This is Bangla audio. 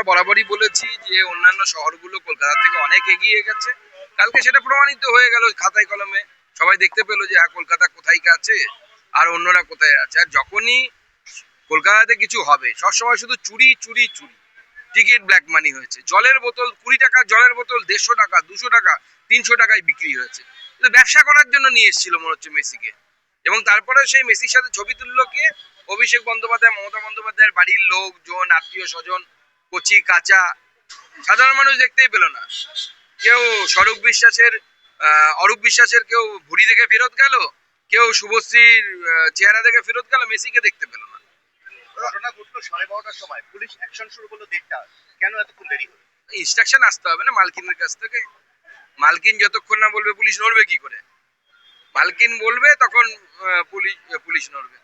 আমরা বরাবরই বলেছি যে অন্যান্য শহরগুলো কলকাতা থেকে অনেক এগিয়ে গেছে। কালকে সেটা প্রমাণিত হয়ে গেল খাতায় কলমে। সবাই দেখতে পেল যে হ্যাঁ কলকাতা কোথায় আছে আর অন্যরা কোথায় আছে। আর যখনই কলকাতাতে কিছু হবে, সবসময় শুধু চুরি চুরি চুরি। টিকিট ব্ল্যাক মানি হয়েছে। জলের বোতল, কুড়ি টাকা জলের বোতল, দেড়শো টাকা, দুশো টাকা, তিনশো টাকায় বিক্রি হয়েছে। কিন্তু ব্যবসা করার জন্য নিয়ে এসেছিল মনে হচ্ছে মেসিকে। এবং তারপরে সেই মেসির সাথে ছবি তুললো কে? অভিষেক বন্দ্যোপাধ্যায়, মমতা বন্দ্যোপাধ্যায়ের বাড়ির লোকজন, আত্মীয় স্বজন। কচি কাঁচা সাধারণ মানুষ দেখতেই পেল না। কেউ স্বরূপ বিশ্বাসের অরূপ বিশ্বাসের কেউ ভুড়ি দেখে ফেরত গেল কেউ শুভশ্রীর চেহারা দেখে ফেরত গেল মেসিকে দেখতে পেল না। ঘটনা ঘটলো সাড়ে বারোটার সময়। পুলিশ অ্যাকশন শুরু করল দেড়টা। কেন এতক্ষণ দেরি হলো? ইনস্ট্রাকশন আসতে হবে না মালকিনের কাছ থেকে? মালকিন যতক্ষণ না বলবে পুলিশ নড়বে কি করে? মালকিন বলবে তখন পুলিশ পুলিশ নড়বে।